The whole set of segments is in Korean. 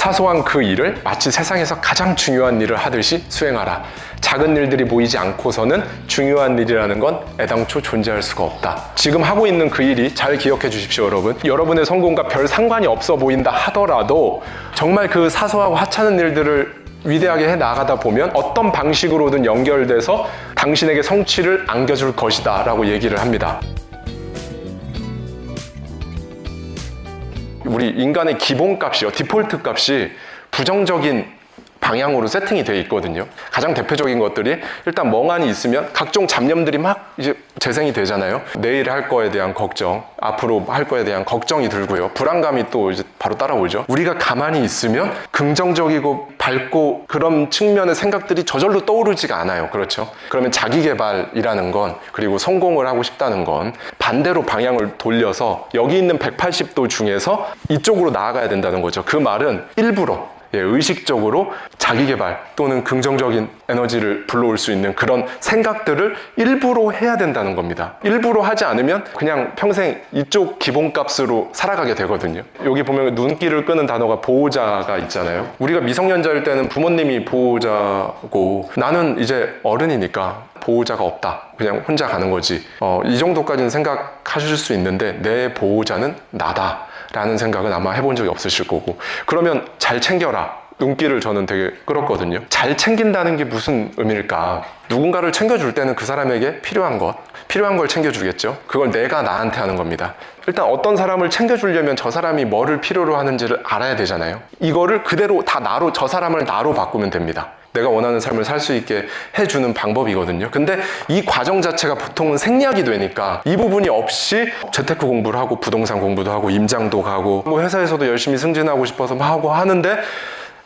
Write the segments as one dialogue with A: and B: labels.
A: 사소한 그 일을 마치 세상에서 가장 중요한 일을 하듯이 수행하라. 작은 일들이 보이지 않고서는 중요한 일이라는 건 애당초 존재할 수가 없다. 지금 하고 있는 그 일이 잘 기억해 주십시오, 여러분. 여러분의 성공과 별 상관이 없어 보인다 하더라도 정말 그 사소하고 하찮은 일들을 위대하게 해 나가다 보면 어떤 방식으로든 연결돼서 당신에게 성취를 안겨줄 것이다 라고 얘기를 합니다. 우리 인간의 기본 값이요, 디폴트 값이 부정적인 방향으로 세팅이 되어 있거든요. 가장 대표적인 것들이 일단 멍하니 있으면 각종 잡념들이 막 이제 재생이 되잖아요. 내일 할 거에 대한 걱정, 앞으로 할 거에 대한 걱정이 들고요. 불안감이 또 이제 바로 따라오죠. 우리가 가만히 있으면 긍정적이고 밝고 그런 측면의 생각들이 저절로 떠오르지가 않아요. 그렇죠? 그러면 자기 개발이라는 건 그리고 성공을 하고 싶다는 건 반대로 방향을 돌려서 여기 있는 180도 중에서 이쪽으로 나아가야 된다는 거죠. 그 말은 일부러 예, 의식적으로 자기 개발 또는 긍정적인 에너지를 불러올 수 있는 그런 생각들을 일부러 해야 된다는 겁니다. 일부러 하지 않으면 그냥 평생 이쪽 기본값으로 살아가게 되거든요. 여기 보면 눈길을 끄는 단어가 보호자가 있잖아요. 우리가 미성년자일 때는 부모님이 보호자고 나는 이제 어른이니까 보호자가 없다. 그냥 혼자 가는 거지. 어, 이 정도까지는 생각하실 수 있는데 내 보호자는 나다. 라는 생각은 아마 해본 적이 없으실 거고. 그러면 잘 챙겨라. 눈길을 저는 되게 끌었거든요. 잘 챙긴다는 게 무슨 의미일까? 누군가를 챙겨줄 때는 그 사람에게 필요한 것, 필요한 걸 챙겨주겠죠. 그걸 내가 나한테 하는 겁니다. 일단 어떤 사람을 챙겨주려면 저 사람이 뭐를 필요로 하는지를 알아야 되잖아요. 이거를 그대로 다 나로, 저 사람을 나로 바꾸면 됩니다. 내가 원하는 삶을 살 수 있게 해주는 방법이거든요. 근데 이 과정 자체가 보통은 생략이 되니까 이 부분이 없이 재테크 공부를 하고 부동산 공부도 하고 임장도 가고 뭐 회사에서도 열심히 승진하고 싶어서 막 하고 하는데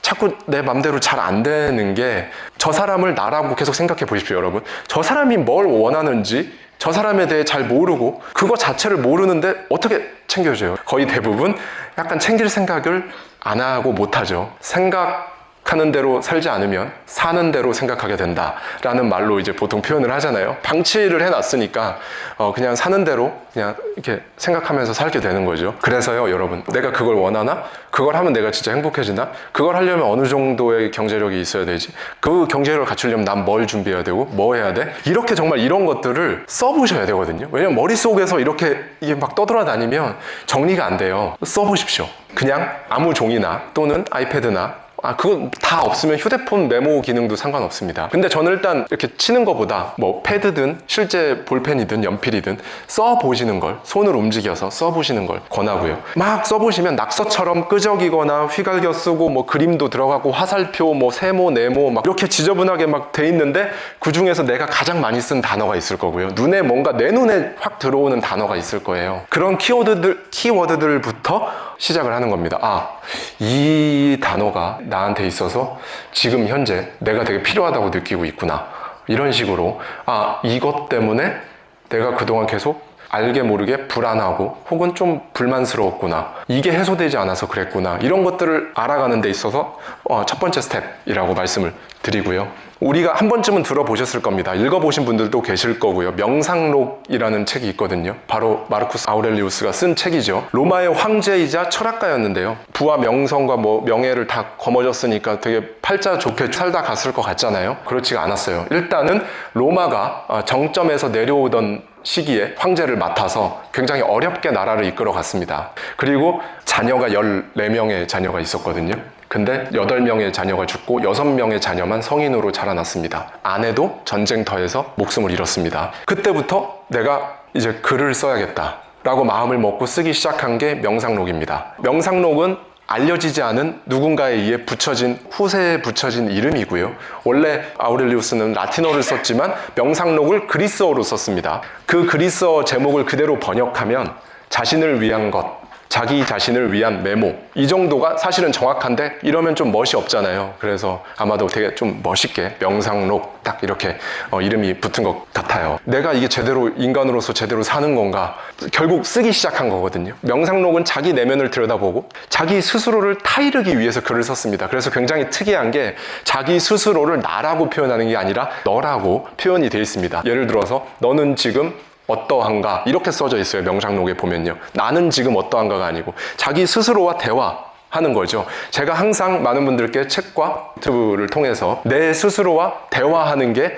A: 자꾸 내 맘대로 잘 안 되는 게 저 사람을 나라고 계속 생각해 보십시오, 여러분. 저 사람이 뭘 원하는지 저 사람에 대해 잘 모르고 그거 자체를 모르는데 어떻게 챙겨줘요? 거의 대부분 약간 챙길 생각을 안 하고 못 하죠. 생각 하는 대로 살지 않으면 사는 대로 생각하게 된다라는 말로 이제 보통 표현을 하잖아요. 방치를 해놨으니까 어 그냥 사는 대로 그냥 이렇게 생각하면서 살게 되는 거죠. 그래서요, 여러분, 내가 그걸 원하나? 그걸 하면 내가 진짜 행복해지나? 그걸 하려면 어느 정도의 경제력이 있어야 되지? 그 경제력을 갖추려면 난 뭘 준비해야 되고 뭐 해야 돼? 이렇게 정말 이런 것들을 써보셔야 되거든요. 왜냐면 머릿속에서 이렇게 이게 막 떠돌아다니면 정리가 안 돼요. 써보십시오. 그냥 아무 종이나 또는 아이패드나 아, 그건 다 없으면 휴대폰 메모 기능도 상관없습니다. 근데 저는 일단 이렇게 치는 것보다 뭐 패드든 실제 볼펜이든 연필이든 써보시는 걸, 손을 움직여서 써보시는 걸 권하고요. 막 써보시면 낙서처럼 끄적이거나 휘갈겨 쓰고 뭐 그림도 들어가고 화살표, 뭐 세모, 네모 막 이렇게 지저분하게 막 돼 있는데 그 중에서 내가 가장 많이 쓴 단어가 있을 거고요. 눈에 뭔가 내 눈에 확 들어오는 단어가 있을 거예요. 그런 키워드들, 키워드들부터 시작을 하는 겁니다. 아, 이 단어가 나한테 있어서 지금 현재 내가 되게 필요하다고 느끼고 있구나. 이런 식으로, 아, 이것 때문에 내가 그동안 계속 알게 모르게 불안하고 혹은 좀 불만스러웠구나. 이게 해소되지 않아서 그랬구나. 이런 것들을 알아가는 데 있어서 어, 첫 번째 스텝이라고 말씀을 드리고요. 우리가 한 번쯤은 들어보셨을 겁니다. 읽어보신 분들도 계실 거고요. 명상록이라는 책이 있거든요. 바로 마르쿠스 아우렐리우스가 쓴 책이죠. 로마의 황제이자 철학가였는데요. 부와 명성과 뭐 명예를 다 거머쥐었으니까 되게 팔자 좋게 살다 갔을 것 같잖아요. 그렇지가 않았어요. 일단은 로마가 어, 정점에서 내려오던 시기에 황제를 맡아서 굉장히 어렵게 나라를 이끌어 갔습니다. 그리고 자녀가 14명의 자녀가 있었거든요. 근데 8명의 자녀가 죽고 6명의 자녀만 성인으로 자라났습니다. 아내도 전쟁터에서 목숨을 잃었습니다. 그때부터 내가 이제 글을 써야겠다. 라고 마음을 먹고 쓰기 시작한 게 명상록입니다. 명상록은 알려지지 않은 누군가에 의해 붙여진 후세에 붙여진 이름이고요. 원래 아우렐리우스는 라틴어를 썼지만 명상록을 그리스어로 썼습니다. 그 그리스어 제목을 그대로 번역하면 자신을 위한 것, 자기 자신을 위한 메모 이 정도가 사실은 정확한데 이러면 좀 멋이 없잖아요. 그래서 아마도 되게 좀 멋있게 명상록 딱 이렇게 어, 이름이 붙은 것 같아요. 내가 이게 제대로 인간으로서 제대로 사는 건가 결국 쓰기 시작한 거거든요. 명상록은 자기 내면을 들여다보고 자기 스스로를 타이르기 위해서 글을 썼습니다. 그래서 굉장히 특이한 게 자기 스스로를 나라고 표현하는 게 아니라 너라고 표현이 되어 있습니다. 예를 들어서 너는 지금 어떠한가 이렇게 써져 있어요 명상록에 보면요 나는 지금 어떠한가가 아니고 자기 스스로와 대화 하는 거죠. 제가 항상 많은 분들께 책과 유튜브를 통해서 내 스스로와 대화하는 게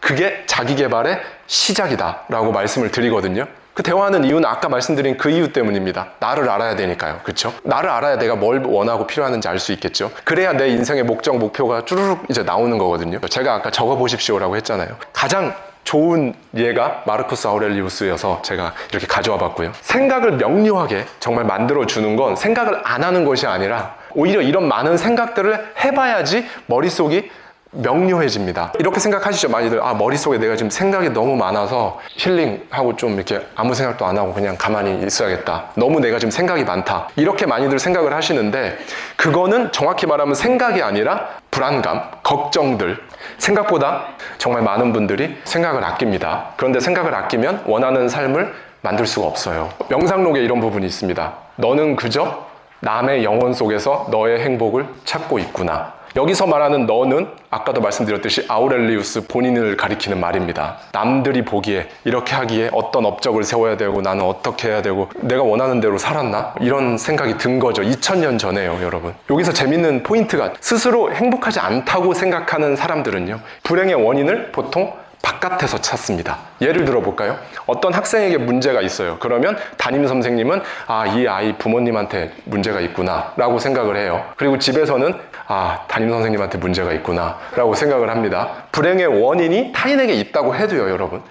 A: 그게 자기 개발의 시작이다 라고 말씀을 드리거든요. 그 대화하는 이유는 아까 말씀드린 그 이유 때문입니다. 나를 알아야 되니까요. 그렇죠? 나를 알아야 내가 뭘 원하고 필요하는지 알 수 있겠죠. 그래야 내 인생의 목적, 목표가 쭈르륵 이제 나오는 거거든요. 제가 아까 적어 보십시오라고 했잖아요. 가장 좋은 예가 마르쿠스 아우렐리우스여서 제가 이렇게 가져와 봤고요. 생각을 명료하게 정말 만들어 주는 건 생각을 안 하는 것이 아니라 오히려 이런 많은 생각들을 해봐야지 머릿속이 명료해집니다. 이렇게 생각하시죠, 많이들. 아, 머릿속에 내가 지금 생각이 너무 많아서 힐링하고 좀 이렇게 아무 생각도 안 하고 그냥 가만히 있어야겠다. 너무 내가 지금 생각이 많다. 이렇게 많이들 생각을 하시는데, 그거는 정확히 말하면 생각이 아니라 불안감, 걱정들. 생각보다 정말 많은 분들이 생각을 아낍니다. 그런데 생각을 아끼면 원하는 삶을 만들 수가 없어요. 명상록에 이런 부분이 있습니다. 너는 그저 남의 영혼 속에서 너의 행복을 찾고 있구나. 여기서 말하는 너는 아까도 말씀드렸듯이 아우렐리우스 본인을 가리키는 말입니다. 남들이 보기에 이렇게 하기에 어떤 업적을 세워야 되고 나는 어떻게 해야 되고 내가 원하는 대로 살았나? 이런 생각이 든 거죠. 2000년 전에요, 여러분. 여기서 재밌는 포인트가 스스로 행복하지 않다고 생각하는 사람들은요. 불행의 원인을 보통 바깥에서 찾습니다. 예를 들어 볼까요? 어떤 학생에게 문제가 있어요. 그러면 담임 선생님은 아, 이 아이 부모님한테 문제가 있구나 라고 생각을 해요. 그리고 집에서는 아, 담임 선생님한테 문제가 있구나 라고 생각을 합니다. 불행의 원인이 타인에게 있다고 해도요, 여러분.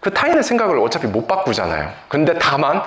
A: 그 타인의 생각을 어차피 못 바꾸잖아요. 근데 다만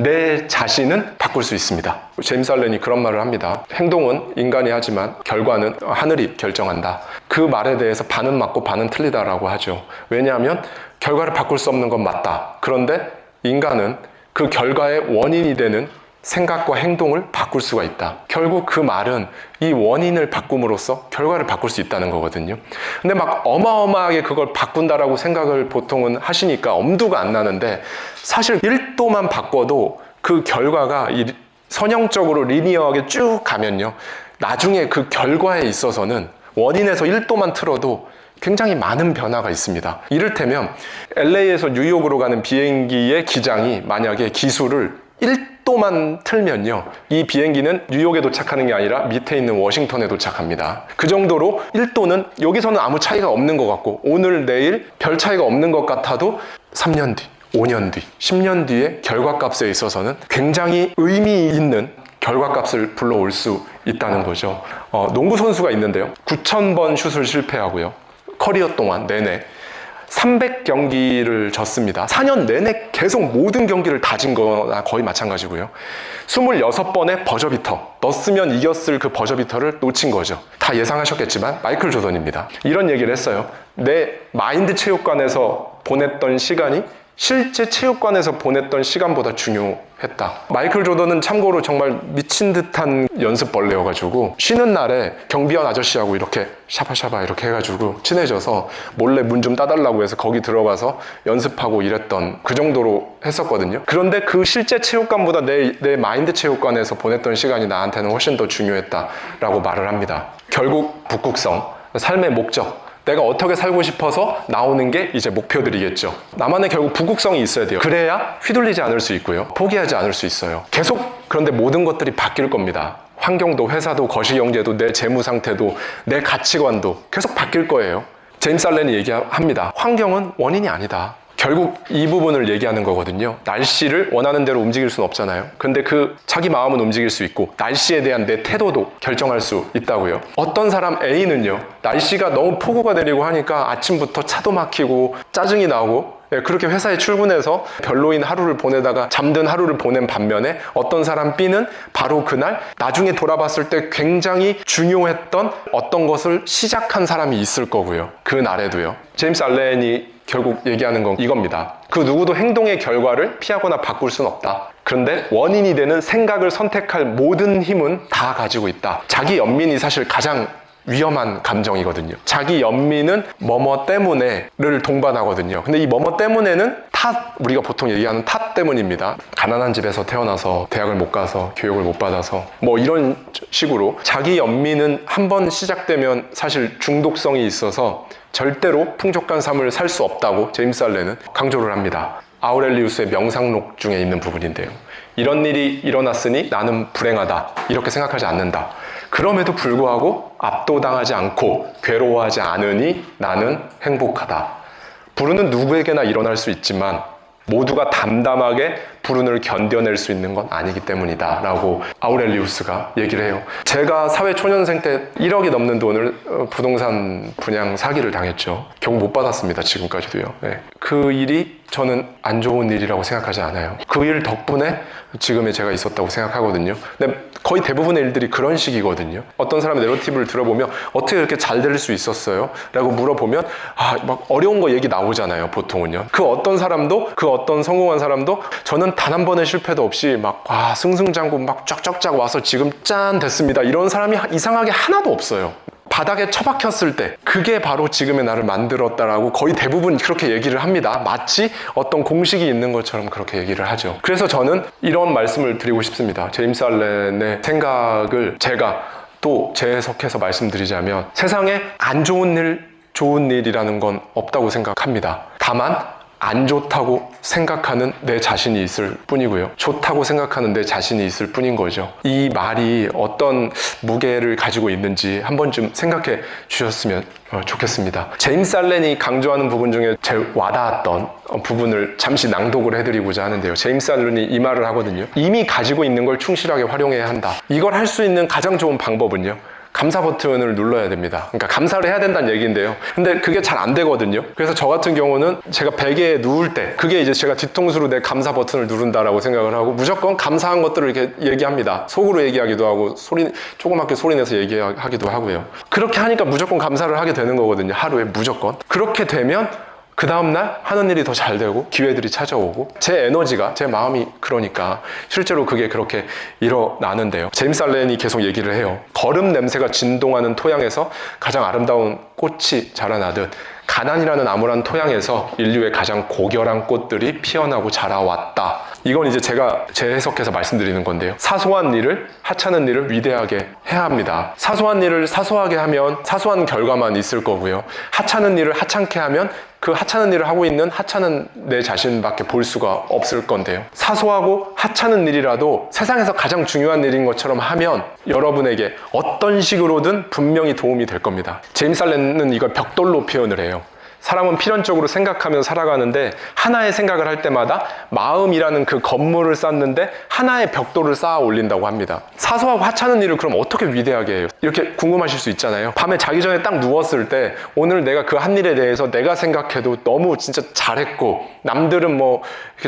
A: 내 자신은 바꿀 수 있습니다. 제임스 알렌이 그런 말을 합니다. 행동은 인간이 하지만 결과는 하늘이 결정한다. 그 말에 대해서 반은 맞고 반은 틀리다라고 하죠. 왜냐하면 결과를 바꿀 수 없는 건 맞다. 그런데 인간은 그 결과의 원인이 되는 생각과 행동을 바꿀 수가 있다. 결국 그 말은 이 원인을 바꿈으로써 결과를 바꿀 수 있다는 거거든요. 근데 막 어마어마하게 그걸 바꾼다라고 생각을 보통은 하시니까 엄두가 안 나는데 사실 1도만 바꿔도 그 결과가 이 선형적으로 리니어하게 쭉 가면요. 나중에 그 결과에 있어서는 원인에서 1도만 틀어도 굉장히 많은 변화가 있습니다. 이를테면 LA에서 뉴욕으로 가는 비행기의 기장이 만약에 기술을 1 도만 틀면요. 이 비행기는 뉴욕에 도착하는 게 아니라 밑에 있는 워싱턴에 도착합니다. 그 정도로 1도는 여기서는 아무 차이가 없는 것 같고 오늘 내일 별 차이가 없는 것 같아도 3년 뒤, 5년 뒤, 10년 뒤에 결과값에 있어서는 굉장히 의미 있는 결과값을 불러올 수 있다는 거죠. 어, 농구 선수가 있는데요. 9,000번 슛을 실패하고요. 커리어 동안 내내 300경기를 졌습니다. 4년 내내 계속 모든 경기를 다 진 거나 거의 마찬가지고요. 26번의 버저비터, 넣었으면 이겼을 그 버저비터를 놓친 거죠. 다 예상하셨겠지만 마이클 조던입니다. 이런 얘기를 했어요. 내 마인드 체육관에서 보냈던 시간이 실제 체육관에서 보냈던 시간보다 중요했다. 마이클 조던은 참고로 정말 미친 듯한 연습벌레여가지고 쉬는 날에 경비원 아저씨하고 이렇게 샤바샤바 이렇게 해가지고 친해져서 몰래 문 좀 따달라고 해서 거기 들어가서 연습하고 이랬던 그 정도로 했었거든요. 그런데 그 실제 체육관보다 내, 내 마인드 체육관에서 보냈던 시간이 나한테는 훨씬 더 중요했다라고 말을 합니다. 결국 북극성, 삶의 목적, 내가 어떻게 살고 싶어서 나오는 게 이제 목표들이겠죠. 나만의 결국 부국성이 있어야 돼요. 그래야 휘둘리지 않을 수 있고요. 포기하지 않을 수 있어요. 계속 그런데 모든 것들이 바뀔 겁니다. 환경도 회사도 거시경제도 내 재무 상태도 내 가치관도 계속 바뀔 거예요. 제임스 알렌이 얘기합니다. 환경은 원인이 아니다. 결국 이 부분을 얘기하는 거거든요. 날씨를 원하는 대로 움직일 수는 없잖아요. 근데 그 자기 마음은 움직일 수 있고 날씨에 대한 내 태도도 결정할 수 있다고요. 어떤 사람 A는요. 날씨가 너무 폭우가 내리고 하니까 아침부터 차도 막히고 짜증이 나고 예, 그렇게 회사에 출근해서 별로인 하루를 보내다가 잠든 하루를 보낸 반면에 어떤 사람 B는 바로 그날 나중에 돌아봤을 때 굉장히 중요했던 어떤 것을 시작한 사람이 있을 거고요. 그 날에도요. 제임스 알렌이 결국 얘기하는 건 이겁니다. 그 누구도 행동의 결과를 피하거나 바꿀 수는 없다. 그런데 원인이 되는 생각을 선택할 모든 힘은 다 가지고 있다. 자기 연민이 사실 가장 위험한 감정이거든요. 자기 연민은 뭐뭐 때문에를 동반하거든요. 근데 이 뭐뭐 때문에는 탓, 우리가 보통 얘기하는 탓 때문입니다. 가난한 집에서 태어나서 대학을 못 가서 교육을 못 받아서 뭐 이런 식으로 자기 연민은 한 번 시작되면 사실 중독성이 있어서 절대로 풍족한 삶을 살 수 없다고 제임스 알렌은 강조를 합니다. 아우렐리우스의 명상록 중에 있는 부분인데요. 이런 일이 일어났으니 나는 불행하다. 이렇게 생각하지 않는다. 그럼에도 불구하고 압도당하지 않고 괴로워하지 않으니 나는 행복하다. 불운은 누구에게나 일어날 수 있지만 모두가 담담하게 불운을 견뎌낼 수 있는 건 아니기 때문이다 라고 아우렐리우스가 얘기를 해요 제가 사회 초년생 때 1억이 넘는 돈을 어, 부동산 분양 사기를 당했죠 결국 못 받았습니다 지금까지도요 네. 그 일이 저는 안 좋은 일이라고 생각하지 않아요. 그 일 덕분에 지금의 제가 있었다고 생각하거든요. 근데 거의 대부분의 일들이 그런 식이거든요. 어떤 사람의 내러티브를 들어보면 어떻게 이렇게 잘 될 수 있었어요? 라고 물어보면 아 막 어려운 거 얘기 나오잖아요 보통은요. 그 어떤 사람도 그 어떤 성공한 사람도 저는 단 한 번의 실패도 없이 막 와 승승장구 막 쫙쫙쫙 와서 지금 짠 됐습니다. 이런 사람이 하- 이상하게 하나도 없어요 바닥에 처박혔을 때 그게 바로 지금의 나를 만들었다라고 거의 대부분 그렇게 얘기를 합니다. 마치 어떤 공식이 있는 것처럼 그렇게 얘기를 하죠. 그래서 저는 이런 말씀을 드리고 싶습니다. 제임스 알렌의 생각을 제가 또 재해석해서 말씀드리자면 세상에 안 좋은 일, 좋은 일이라는 건 없다고 생각합니다. 다만 안 좋다고 생각하는 내 자신이 있을 뿐이고요. 좋다고 생각하는 내 자신이 있을 뿐인 거죠. 이 말이 어떤 무게를 가지고 있는지 한 번쯤 생각해 주셨으면 어, 좋겠습니다. 제임스 알렌이 강조하는 부분 중에 제일 와닿았던 어, 부분을 잠시 낭독을 해드리고자 하는데요. 제임스 알렌이 이 말을 하거든요. 이미 가지고 있는 걸 충실하게 활용해야 한다. 이걸 할 수 있는 가장 좋은 방법은요. 감사 버튼을 눌러야 됩니다. 그러니까 감사를 해야 된다는 얘기인데요. 근데 그게 잘 안 되거든요. 그래서 저 같은 경우는 제가 베개에 누울 때 그게 이제 제가 뒤통수로 내 감사 버튼을 누른다라고 생각을 하고 무조건 감사한 것들을 이렇게 얘기합니다. 속으로 얘기하기도 하고 소리 조그맣게 소리 내서 얘기하기도 하고요. 그렇게 하니까 무조건 감사를 하게 되는 거거든요. 하루에 무조건. 그렇게 되면 그 다음날 하는 일이 더 잘 되고 기회들이 찾아오고 제 에너지가 제 마음이 그러니까 실제로 그게 그렇게 일어나는데요. 제임스 알렌이 계속 얘기를 해요. 거름 냄새가 진동하는 토양에서 가장 아름다운 꽃이 자라나듯 가난이라는 암울한 토양에서 인류의 가장 고결한 꽃들이 피어나고 자라왔다. 이건 이제 제가 재해석해서 말씀드리는 건데요. 사소한 일을 하찮은 일을 위대하게 해야 합니다. 사소한 일을 사소하게 하면 사소한 결과만 있을 거고요. 하찮은 일을 하찮게 하면 그 하찮은 일을 하고 있는 하찮은 내 자신밖에 볼 수가 없을 건데요. 사소하고 하찮은 일이라도 세상에서 가장 중요한 일인 것처럼 하면 여러분에게 어떤 식으로든 분명히 도움이 될 겁니다. 제임스 알렌은 이걸 벽돌로 표현을 해요. 사람은 필연적으로 생각하며 살아가는데 하나의 생각을 할 때마다 마음이라는 그 건물을 쌓는데 하나의 벽돌을 쌓아 올린다고 합니다. 사소하고 하찮은 일을 그럼 어떻게 위대하게 해요? 이렇게 궁금하실 수 있잖아요. 밤에 자기 전에 딱 누웠을 때 오늘 내가 그 한 일에 대해서 내가 생각해도 너무 진짜 잘했고 남들은 뭐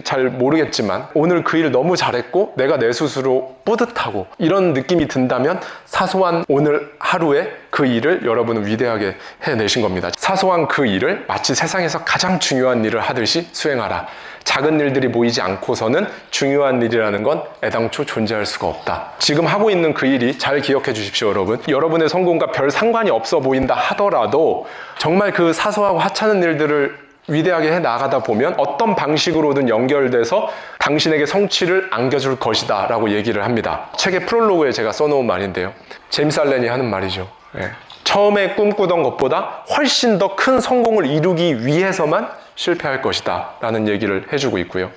A: 잘 모르겠지만 오늘 그 일 너무 잘했고 내가 내 스스로 뿌듯하고 이런 느낌이 든다면 사소한 오늘 하루에 그 일을 여러분은 위대하게 해내신 겁니다. 사소한 그 일을 마치 세상에서 가장 중요한 일을 하듯이 수행하라. 작은 일들이 모이지 않고서는 중요한 일이라는 건 애당초 존재할 수가 없다. 지금 하고 있는 그 일이 잘 기억해 주십시오, 여러분. 여러분의 성공과 별 상관이 없어 보인다 하더라도 정말 그 사소하고 하찮은 일들을 위대하게 해 나가다 보면 어떤 방식으로든 연결돼서 당신에게 성취를 안겨줄 것이다 라고 얘기를 합니다. 책의 프롤로그에 제가 써놓은 말인데요. 제임스 알렌이 하는 말이죠. 예. 처음에 꿈꾸던 것보다 훨씬 더 큰 성공을 이루기 위해서만 실패할 것이다 라는 얘기를 해주고 있고요.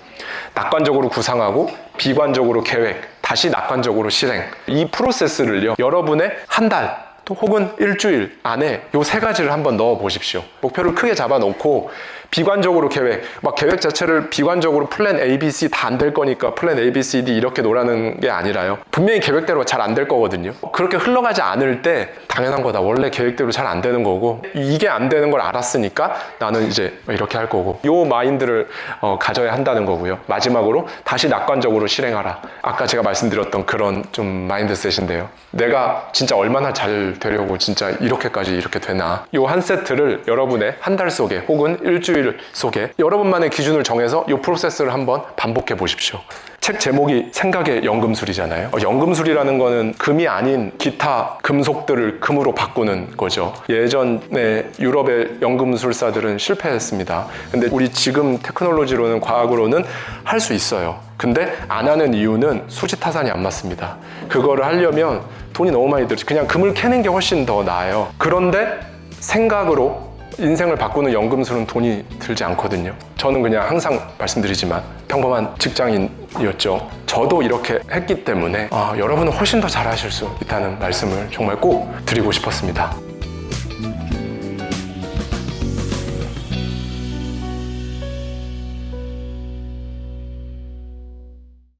A: 낙관적으로 구상하고 비관적으로 계획, 다시 낙관적으로 실행. 이 프로세스를요, 여러분의 한 달, 또 혹은 일주일 안에 요 세 가지를 한번 넣어 보십시오. 목표를 크게 잡아 놓고 비관적으로 계획, 막 계획 자체를 비관적으로 플랜 A, B, C 다 안 될 거니까 플랜 A, B, C, D 이렇게 놓으라는 게 아니라요. 분명히 계획대로 잘 안 될 거거든요. 그렇게 흘러가지 않을 때 당연한 거다. 원래 계획대로 잘 안 되는 거고 이게 안 되는 걸 알았으니까 나는 이제 이렇게 할 거고 요 마인드를 어, 가져야 한다는 거고요. 마지막으로 다시 낙관적으로 실행하라. 아까 제가 말씀드렸던 그런 좀 마인드셋인데요. 내가 진짜 얼마나 잘 되려고 진짜 이렇게까지 이렇게 되나. 요한 세트를 여러분의 한 달 속에 혹은 일주일 속에 여러분만의 기준을 정해서 요 프로세스를 한번 반복해 보십시오. 책 제목이 생각의 연금술이잖아요. 어, 연금술이라는 거는 금이 아닌 기타 금속들을 금으로 바꾸는 거죠. 예전에 유럽의 연금술사들은 실패했습니다. 근데 우리 지금 테크놀로지로는 과학으로는 할 수 있어요. 근데 안 하는 이유는 수지타산이 안 맞습니다. 그거를 하려면 돈이 너무 많이 들지. 그냥 금을 캐는 게 훨씬 더 나아요. 그런데 생각으로 인생을 바꾸는 연금술은 돈이 들지 않거든요. 저는 그냥 항상 말씀드리지만 평범한 직장인 방법이었죠. 저도 이렇게 했기 때문에 아, 여러분은 훨씬 더 잘하실 수 있다는 말씀을 정말 꼭 드리고 싶었습니다.